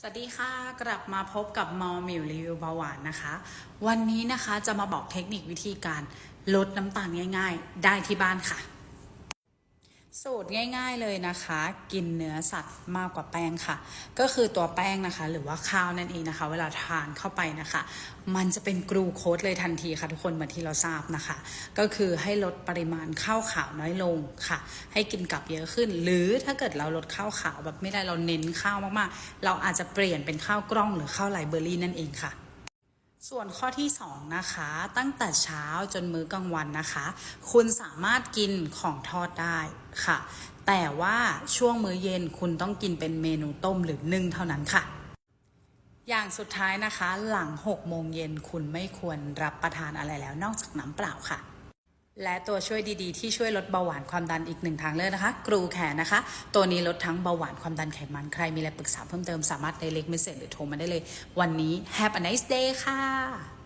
สวัสดีค่ะ กลับมาพบกับมอมิวรีวิวเบาหวานนะคะ วันนี้นะคะจะมาบอกเทคนิควิธีการลดน้ำตาลง่าย ๆ ได้ที่บ้านค่ะ สูตรง่าย ๆเลยนะคะ กินเนื้อสัตว์มากกว่าแป้งค่ะ ก็คือตัวแป้งนะคะ หรือว่าข้าวนั่นเองนะคะ เวลาทานเข้าไปนะคะ มันจะเป็นกรูโคสเลยทันทีค่ะทุกคนเหมือนที่เราทราบนะคะ ก็คือให้ลดปริมาณข้าวขาวน้อยลงค่ะ ให้กินกับเยอะขึ้น หรือถ้าเกิดเราลดข้าวขาวแบบไม่ได้เราเน้นข้าวมากๆ เราอาจจะเปลี่ยนเป็นข้าวกล้องหรือข้าวไลเบอร์รี่นั่นเองค่ะ ส่วนข้อที่ 2 นะคะ ตั้งแต่เช้าจนมื้อกลางวันนะคะ คุณสามารถกินของทอดได้ค่ะ แต่ว่าช่วงมื้อเย็นคุณต้องกินเป็นเมนูต้มหรือนึ่งเท่านั้นค่ะ อย่างสุดท้ายนะคะ หลัง6โมงเย็นคุณไม่ควรรับประทานอะไรแล้วนอกจากน้ำเปล่าค่ะ และตัวช่วยดีๆ ที่ช่วยลดเบาหวานความดันอีกหนึ่งทางเลือกนะคะ กรูแขนนะคะ ตัวนี้ลดทั้งเบาหวานความดันไขมันใครมีอะไรปรึกษาเพิ่มเติมสามารถไดเรกเมสเซจหรือโทรมาได้เลย วันนี้ Have a nice day ค่ะ